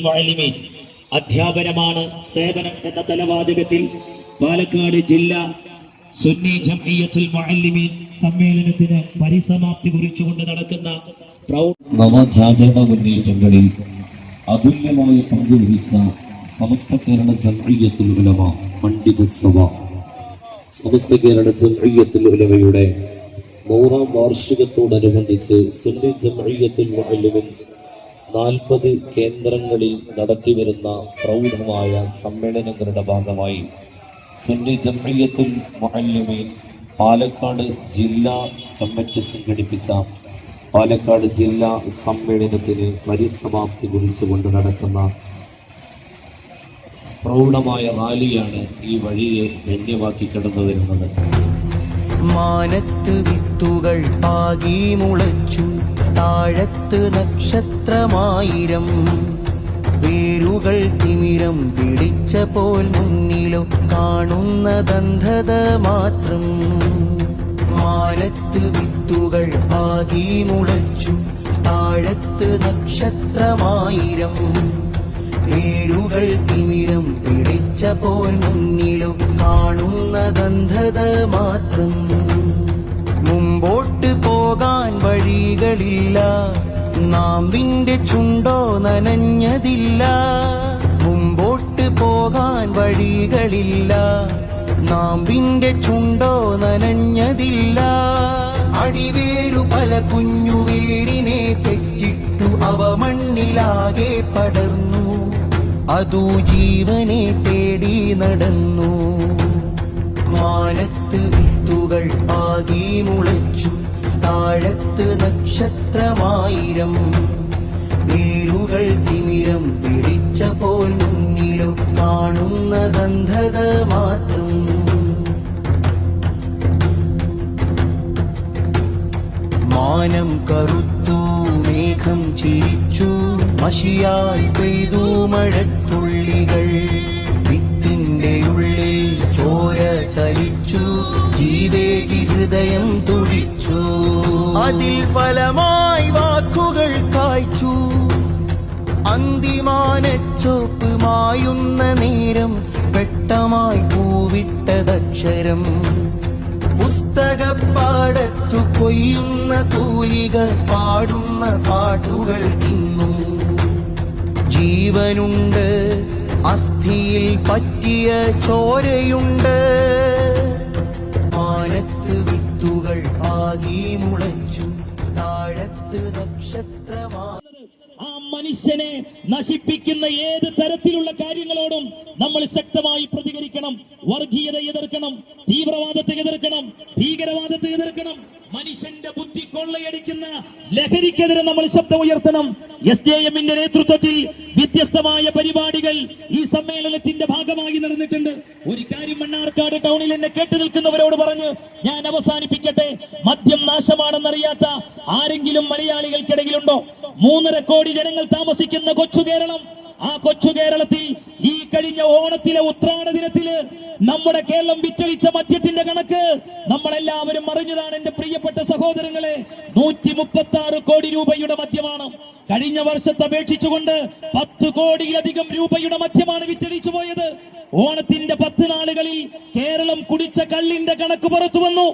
മുഅല്ലിമീൻ. അധ്യാപനമാണ് സേവനം എന്ന തലവാചകത്തിൽ പാലക്കാട് ജില്ല സുന്നി ജമഇയ്യത്തുൽ മുഅല്ലിമീൻ സമ്മേളനത്തിന് പരിസമാപ്തി കുറിച്ചുകൊണ്ട് നടക്കുന്ന നവജാഗരണ മുന്നേറ്റങ്ങളിൽ അതുല്യമായ പങ്കുവഹിച്ച സമസ്ത കേരള ജംഇയ്യത്തുൽ ഉലമ പണ്ഡിത സഭ. സമസ്ത കേരള ജംഇയ്യത്തുൽ ഉലമയുടെ നൂറാം വാർഷികത്തോടനുബന്ധിച്ച് സുന്നി ജംഇയ്യത്തുൽ മുഅല്ലിമിൻ നാൽപ്പത് കേന്ദ്രങ്ങളിൽ നടത്തിവരുന്ന പ്രൗഢമായ സമ്മേളനങ്ങളുടെ ഭാഗമായി സുന്നി ജംഇയ്യത്തുൽ മുഅല്ലിമീൻ പാലക്കാട് ജില്ലാ കമ്മിറ്റി സംഘടിപ്പിച്ച പാലക്കാട് ജില്ലാ സമ്മേളനത്തിന് പരിസമാപ്തി കുറിച്ചുകൊണ്ട് നടക്കുന്ന പ്രൗഢമായ റാലിയാണ് ഈ വഴിയെ ധന്യമാക്കി കടന്നു വരുന്നത് മാനത്ത് വിത്തുകൾ പാകി മുളച്ചു. താഴത്ത് നക്ഷത്രമായിരം വേരുകൾ തിമിരം പിടിച്ച പോൽ മുന്നിലോ കാണുന്ന ദന്ധത മാത്രം. മാനത്ത് വിത്തുകൾ പാകി മുളച്ചു. താഴത്ത് നക്ഷത്രമായിരം വേരുകൾ തിമിരം പിടിച്ച പോൽ മുന്നിലും കാണുന്ന ദന്ധത മാത്രം. മുമ്പോട്ട് പോകാൻ വഴികളില്ല നാമ്പിന്റെ ചുണ്ടോ നനഞ്ഞതില്ല. മുമ്പോട്ട് പോകാൻ വഴികളില്ല നാമ്പിന്റെ ചുണ്ടോ നനഞ്ഞതില്ല. അടിവേരു പല കുഞ്ഞുവേരിനെ പെറ്റിട്ടു അവ മണ്ണിലാകെ പടർന്നു അതു ജീവനെ തേടി നടന്നു. മാനത്ത് വിത്തുകൾ ആകി മുളച്ചു. താഴത്ത് നക്ഷത്രമായിരം വേരുകൾ തിമിരം പിടിച്ച പോൽ കാണുന്ന ഗന്ധത മാത്രം. മാനം കറുത്തു മേഘം ചിരിച്ചു മഷിയായി പെയ്തു മഴത്തുള്ളികൾ ഹൃദയം തുടിച്ചു. അതിൽ ഫലമായി വാക്കുകൾ കായ്ച്ചു. അന്തിമാനച്ചോപ്പ് മായുന്ന നേരം പെട്ടമായി പൂവിട്ടതക്ഷരം. പുസ്തകപ്പാടത്തു കൊയ്യുന്ന തൂലിക പാടുന്ന പാട്ടുകൾ ഇന്നും. ജീവനുണ്ട് അസ്ഥിയിൽ പറ്റിയ ചോരയുണ്ട്. ആ മനുഷ്യനെ നശിപ്പിക്കുന്ന ഏത് തരത്തിലുള്ള കാര്യങ്ങളോടും നമ്മൾ ശക്തമായി പ്രതികരിക്കണം. വർഗീയത എതിർക്കണം. തീവ്രവാദത്തെ എതിർക്കണം. ഭീകരവാദത്തെ എതിർക്കണം. മനുഷ്യന്റെ ബുദ്ധി കൊള്ളയടിക്കുന്ന ലഹരിക്കെതിരെ നമ്മൾ ശബ്ദം ഉയർത്തണം. എസ് ജെ എമ്മിന്റെ നേതൃത്വത്തിൽ വ്യത്യസ്തമായ പരിപാടികൾ ഈ സമ്മേളനത്തിന്റെ ഭാഗമായി നടന്നിട്ടുണ്ട്. ഒരു കാര്യം മണ്ണാർക്കാട് ടൗണിൽ എന്നെ കേട്ടു നിൽക്കുന്നവരോട് പറഞ്ഞ് ഞാൻ അവസാനിപ്പിക്കട്ടെ. മദ്യം നാശമാണെന്നറിയാത്ത ആരെങ്കിലും മലയാളികൾക്കിടയിലുണ്ടോ? മൂന്നര കോടി ജനങ്ങൾ താമസിക്കുന്ന കൊച്ചു കേരളം. ആ കൊച്ചു കേരളത്തിൽ ഈ കഴിഞ്ഞ ഓണത്തിലെ ഉത്രാട ദിനത്തിൽ നമ്മുടെ കേരളം വിറ്റഴിച്ച മദ്യത്തിന്റെ കണക്ക് നമ്മളെല്ലാവരും അറിഞ്ഞതാണ്. എന്റെ പ്രിയപ്പെട്ട സഹോദരങ്ങളെ നൂറ്റി മുപ്പത്തി ആറ് കോടി രൂപയുടെ മദ്യമാണ് കഴിഞ്ഞ വർഷത്തെ അപേക്ഷിച്ചുകൊണ്ട് പത്ത് കോടിയിലധികം രൂപയുടെ മദ്യമാണ് വിറ്റഴിച്ചു പോയത്. ഓണത്തിന്റെ പത്ത് നാളുകളിൽ കേരളം കുടിച്ച കള്ളിന്റെ കണക്ക് പുറത്തു വന്നു.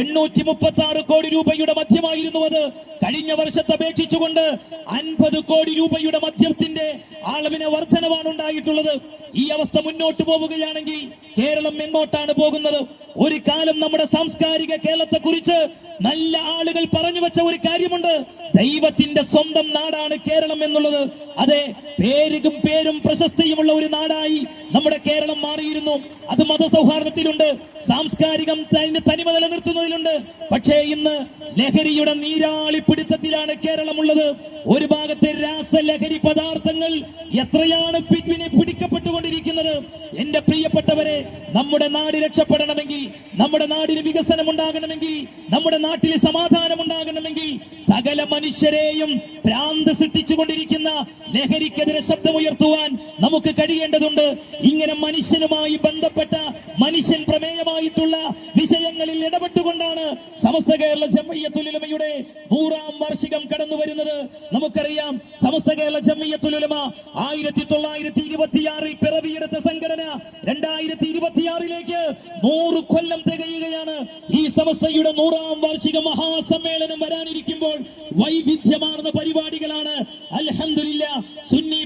എണ്ണൂറ്റി മുപ്പത്തി ആറ് കോടി രൂപയുടെ മദ്യമായിരുന്നു അത്. കഴിഞ്ഞ വർഷത്തെ അപേക്ഷിച്ചുകൊണ്ട് അൻപത് കോടി രൂപയുടെ മദ്യത്തിന്റെ അളവിന് വർധനവാണ് ഉണ്ടായിട്ടുള്ളത് ഈ അവസ്ഥ മുന്നോട്ട് പോവുകയാണെങ്കിൽ കേരളം എങ്ങോട്ടാണ് പോകുന്നത്? ഒരു കാലം നമ്മുടെ സാംസ്കാരിക കേരളത്തെ കുറിച്ച് നല്ല ആളുകൾ പറഞ്ഞു വെച്ച ഒരു കാര്യമുണ്ട്. ദൈവത്തിന്റെ സ്വന്തം നാടാണ് കേരളം എന്നുള്ളത്. അതെ പേരും പേരും പ്രശസ്തിയുമുള്ള ഒരു നാടായി നമ്മുടെ കേരളം മാറിയിരുന്നു അത് മതസൗഹാർദ്ദത്തിലുണ്ട്. സാംസ്കാരികം തന്നെ തനിമ നിലനിർത്തുന്നതിലുണ്ട്. പക്ഷേ ഇന്ന് ലഹരിയുടെ നീരാളി പിടുത്തത്തിലാണ് കേരളമുള്ളത്. ഒരു ഭാഗത്തെ രാസ ലഹരി പദാർത്ഥങ്ങൾ എത്രയാണ് പിന്നിനെ പിടിക്കപ്പെട്ടുകൊണ്ടിരിക്കുന്നത്? എന്റെ പ്രിയപ്പെട്ടവരെ നമ്മുടെ നാട് രക്ഷപ്പെടണമെങ്കിൽ നമ്മുടെ നാടിന് വികസനം ഉണ്ടാകണമെങ്കിൽ നമ്മുടെ നാട്ടിൽ സമാധാനം ഉണ്ടാകണമെങ്കിൽ സകല മനുഷ്യരെയും ഭ്രാന്ത് സൃഷ്ടിച്ചുകൊണ്ടിരിക്കുന്ന ലഹരിക്കെതിരെ ശബ്ദമുയർത്തുവാൻ നമുക്ക് കഴിയേണ്ടതുണ്ട്. ഇങ്ങനെ മനുഷ്യനുമായി ബന്ധപ്പെട്ട മനുഷ്യൻ പ്രമേയമായിട്ടുള്ള വിഷയങ്ങളിൽ ഇടപെട്ടുകൊണ്ടാണ് സമസ്ത കേരള ജമ്മയ്യത്തുലമയുടെ നൂറാം വാർഷികം കടന്നു വരുന്നത് നമുക്കറിയാം സമസ്ത കേരള ജമ്മയ്യത്തുലമ ആയിരത്തി തൊള്ളായിരത്തി ഇരുപത്തിയാറിൽ പിറവിയെടുത്ത സംഘടന രണ്ടായിരത്തി ഇരുപത്തിയാറിലേക്ക് നൂറ് കൊല്ലം തികയുകയാണ്. ഈ സമസ്തയുടെ നൂറാം വാർഷിക മഹാസമ്മേളനം വരാനിരിക്കുമ്പോൾ വൈവിധ്യമാർന്ന പരിപാടികളാണ്. അൽഹംദുലില്ല സുന്നി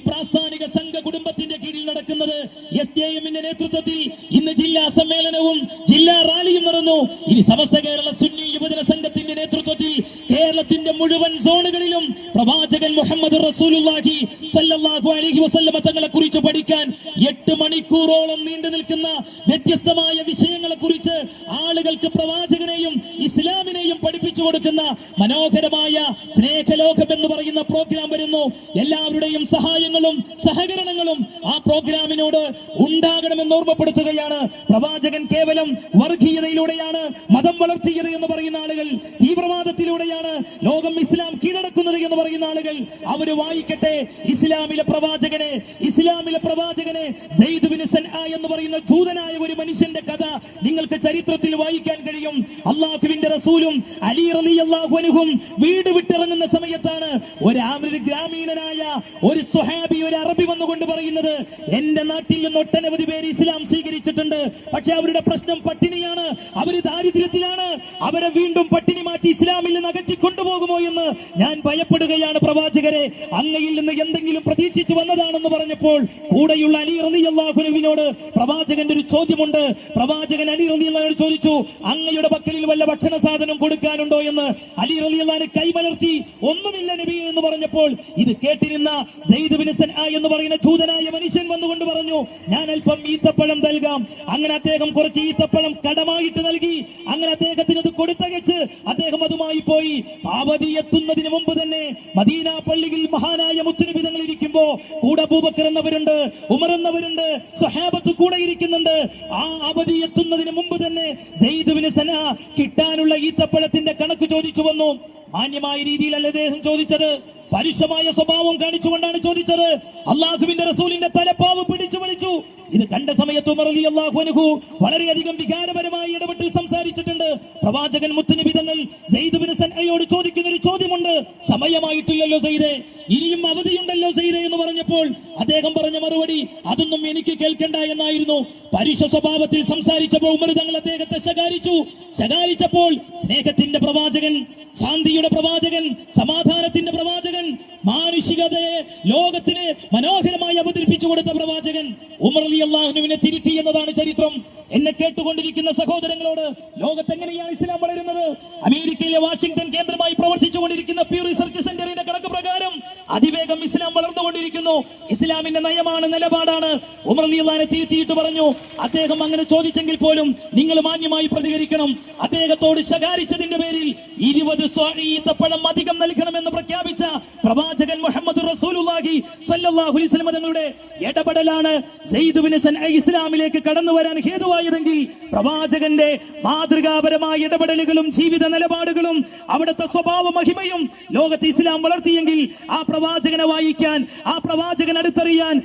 നടന്നു ഇനി സമസ്ത കേരള സുന്നി യുവജന സംഘത്തിന്റെ നേതൃത്വത്തിൽ കേരളത്തിന്റെ മുഴുവൻ സോണുകളിലും പ്രവാചകൻ മുഹമ്മദ് റസൂലുള്ളാഹി സല്ലല്ലാഹു അലൈഹി വസല്ലമ തങ്ങളെ കുറിച്ച് പഠിക്കാൻ എട്ട് മണിക്കൂറോളം നീണ്ടു നിൽക്കുന്ന വ്യത്യസ്തമായ വിഷയങ്ങളെ കുറിച്ച് ആളുകൾക്ക് പ്രവാചകനെയും ഇസ്ലാമിനെയും പഠിപ്പിച്ചു കൊടുക്കുന്ന മനോഹരമായ സ്നേഹലോകം എന്ന് പറയുന്ന പ്രോഗ്രാം വരുന്നു. എല്ലാവരുടെയും സഹായങ്ങളും സഹകരണങ്ങളും ആ പ്രോഗ്രാമിനോട് ഉണ്ടാകണമെന്ന് ഓർമ്മപ്പെടുത്തുകയാണ്. പ്രവാചകൻ കേവലം വർഗീയതയിലൂടെയാണ് മതം വളർത്തിയത് എന്ന് പറയുന്ന ആളുകൾ തീവ്രവാദത്തിലൂടെയാണ് ലോകം ഇസ്ലാം കീഴടക്കുന്നത് എന്ന് പറയുന്ന ആളുകൾ അവർ വായിക്കട്ടെ. ഇസ്ലാമിലെ പ്രവാചകനെ ഇസ്ലാമിലെ പ്രവാചകനെ എന്ന് പറയുന്ന ജൂതനായ ഒരു മനുഷ്യന്റെ കഥ നിങ്ങൾക്ക് ചരിത്രത്തിൽ വായിക്കാൻ കഴിയും. അള്ളാഹുവിന്റെ റസൂലും അലി റലി അള്ളാഹുനുഹും വീട് വിട്ടിറങ്ങുന്ന സമയത്താണ് ഒരു ആമൊരു ഗ്രാമീണനായ ഒരു സുഹാബി ഒരു അറബി വന്നുകൊണ്ട് പറയുന്നത് എന്റെ നാട്ടിൽ നിന്ന് ഒട്ടനവധി പേര് ഇസ്ലാം സ്വീകരിച്ചിട്ടുണ്ട്. പക്ഷെ അവരുടെ പ്രശ്നം പട്ടിണിയാണ്. അവർ ദാരിദ്ര്യത്തിലാണ്. അവരെ വീണ്ടും പട്ടിണി മാറ്റി ഇസ്ലാമിൽ നിന്ന് അകറ്റി കൊണ്ടുപോകുമോ എന്ന് ഞാൻ ഭയപ്പെടുകയാണ് പ്രവാചകരെ. അങ്ങയിൽ നിന്ന് എന്തെങ്കിലും പ്രതീക്ഷിച്ചു വന്നതാണെന്ന് പറഞ്ഞപ്പോൾ കൂടെയുള്ള അലി റളിയല്ലാഹുവിനോട് പ്രവാചകന്റെ ഒരു ചോദ്യമുണ്ട്. പ്രവാചകൻ അലി റളിയല്ലാഹു ചോദിച്ചു അങ്ങയുടെ പക്കലിൽ വല്ല ഭക്ഷണ സാധനം കൊടുക്കാനുണ്ടോ? എന്ന് അലി റളിയല്ലാഹു കൈമലർത്തി ഒന്നുമില്ല നബി എന്ന് പറഞ്ഞപ്പോൾ ഇത് കേട്ടിരുന്ന എന്ന് പറയുന്ന ചൂതനായ മനുഷ്യൻ വന്നുകൊണ്ട് പറഞ്ഞു ഞാൻ അല്പം ഈത്തപ്പഴം നൽകാം. അങ്ങനെ അദ്ദേഹം കുറച്ച് ഈത്തപ്പഴം കടമായിട്ട് നൽകി. അങ്ങനെ അദ്ദേഹത്തിന് അത് കൊടുത്തകച്ച് അദ്ദേഹം അതുമായി പോയി. പാവതി എത്തുന്നതിന് മുമ്പ് തന്നെ മദീന പള്ളിയിൽ മഹാനായ മുത്തുനബി ഇരിക്കുമ്പോ കൂടെ അബൂബക്കർ എന്നവരുണ്ട് ഉമർ എന്നവരുണ്ട് സ്വഹാബത്ത് കൂടെ ഇരിക്കുന്നുണ്ട്. ആ അവധി എത്തുന്നതിന് മുമ്പ് തന്നെ സെയ്ദ് ബിൻ സന കിട്ടാനുള്ള ഈത്തപ്പഴത്തിന്റെ കണക്ക് ചോദിച്ചു വന്നു. മാന്യമായ രീതിയിലല്ല അദ്ദേഹം ചോദിച്ചത്? പരുഷമായ സ്വഭാവം കാണിച്ചുകൊണ്ടാണ് ചോദിച്ചത്. അള്ളാഹുവിന്റെ റസൂലിന്റെ തലപ്പാവ് പിടിച്ചു വലിച്ചു. ഇത് കണ്ട സമയത്ത് ഉമർ അലി അള്ളാഹു അനുഹു വളരെയധികം വികാരപരമായി ഇടപെട്ട് സംസാരിച്ചിട്ടുണ്ട്. പ്രവാചകൻ മുത്തുനബി തങ്ങൾ സൻഅയോട് ചോദിക്കുന്ന ഒരു ചോദ്യമുണ്ട്. സമയമായിട്ടില്ലല്ലോ സെയ്ദേ ഇനിയും അവധിയുണ്ടല്ലോ സെയ്ദേ എന്ന് പറഞ്ഞപ്പോൾ അദ്ദേഹം പറഞ്ഞ മറുപടി അതൊന്നും എനിക്ക് കേൾക്കണ്ട എന്നായിരുന്നു. പരുഷ സ്വഭാവത്തിൽ സംസാരിച്ചപ്പോൾ ഉമർ തങ്ങൾ അദ്ദേഹത്തെ ശകാരിച്ചു. ശകാരിച്ചപ്പോൾ സ്നേഹത്തിന്റെ പ്രവാചകൻ ശാന്തിയുടെ പ്രവാചകൻ സമാധാനത്തിന്റെ പ്രവാചകൻ മാനുഷികതയെ ലോകത്തിന് മനോഹരമായി അവതരിപ്പിച്ചു കൊടുത്ത പ്രവാചകൻ ഉമർ അലി അള്ളാഹുനുവിനെ തിരുത്തി എന്നതാണ് ചരിത്രം. എന്നെ കേട്ടുകൊണ്ടിരിക്കുന്ന സഹോദരങ്ങളോട് ലോകത്ത് എങ്ങനെയാണ് ഇസ്ലാം വളരുന്നത്? അമേരിക്കയിലെ വാഷിംഗ്ടൺ കേന്ദ്രമായി പ്രവർത്തിച്ചുകൊണ്ടിരിക്കുന്ന പ്യൂ റിസർച്ച് സെന്ററിന്റെ കണക്ക് പ്രകാരം അതിവേഗം ഇസ്ലാം വളർന്നുകൊണ്ടിരിക്കുന്നു. ഇസ്ലാമിന്റെ നയമാണ് നിലപാടാണ്. ഉമർ തിരുത്തിയിട്ട് പറഞ്ഞു അദ്ദേഹം അങ്ങനെ ചോദിച്ചെങ്കിൽ പോലും നിങ്ങൾ മാന്യമായി പ്രതികരിക്കണം. അദ്ദേഹത്തോട് ശകാരിച്ചതിന്റെ പേരിൽ ഇരുപത് ഈത്തപ്പഴം അധികം നൽകണമെന്ന് പ്രഖ്യാപിച്ച പ്രവാചകൻ മുഹമ്മദ് റസൂലുള്ളാഹി സ്വല്ലല്ലാഹു അലൈഹി തങ്ങളുടെ ഇടപെടലാണ് ഇസ്ലാമിലേക്ക് കടന്നു വരാൻ ഹേതുവായതെങ്കിൽ പ്രവാചകന്റെ മാതൃകാപരമായ ഇടപെടലുകളും ജീവിത നിലപാടുകളും അവിടുത്തെ സ്വഭാവ മഹിമയും ലോകത്ത് ഇസ്ലാം വളർത്തിയെങ്കിൽ ആ പ്രവാചകനെ വായിക്കാൻ ആ പ്രവാചകൻ അടുത്തറിയാൻ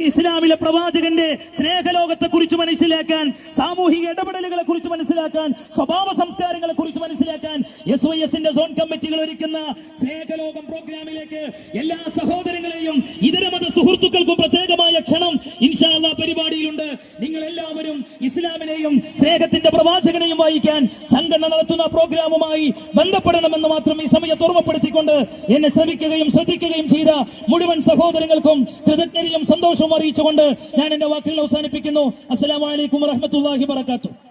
ഇസ്ലാമിലെ പ്രവാചകന്റെ സ്നേഹലോകത്തെ കുറിച്ച് മനസ്സിലാക്കാൻ സാമൂഹിക ഇടപെടലുകളെ കുറിച്ച് മനസ്സിലാക്കാൻ സ്വഭാവ സംസ്കാരങ്ങളെ കുറിച്ച് മനസ്സിലാക്കാൻ എസ് വൈ എസിന്റെ സോൺ കമ്മിറ്റികൾ ഒരുക്കുന്ന സ്നേഹലോകം പ്രോഗ്രാമിലേക്ക് എല്ലാ സഹോദരങ്ങളെയും ഇതര മത സുഹൃത്തുക്കൾക്കും പ്രത്യേകമായ ക്ഷണം ഇൻഷാല്ല പരിപാടിയിലുണ്ട്. നിങ്ങൾ എല്ലാവരും ഇസ്ലാമിനെയും സ്നേഹത്തിന്റെ പ്രവാചകനെയും വായിക്കാൻ സംഘടന നടത്തുന്ന പ്രോഗ്രാമുമായി ബന്ധപ്പെടണമെന്ന് മാത്രം ഈ സമയത്ത് ഓർമ്മപ്പെടുത്തിക്കൊണ്ട് എന്നെ ശ്രമിക്കുകയും ശ്രദ്ധിക്കുകയും ചെയ്ത മുഴുവൻ സഹോദരങ്ങൾക്കും കൃതജ്ഞതയും സന്തോഷവും അറിയിച്ചുകൊണ്ട് ഞാൻ എന്റെ വാക്കുകൾ അവസാനിപ്പിക്കുന്നു. അസ്സലാമലൈക്കും വറഹമത്തല്ലാഹി വബറകാതുഹു.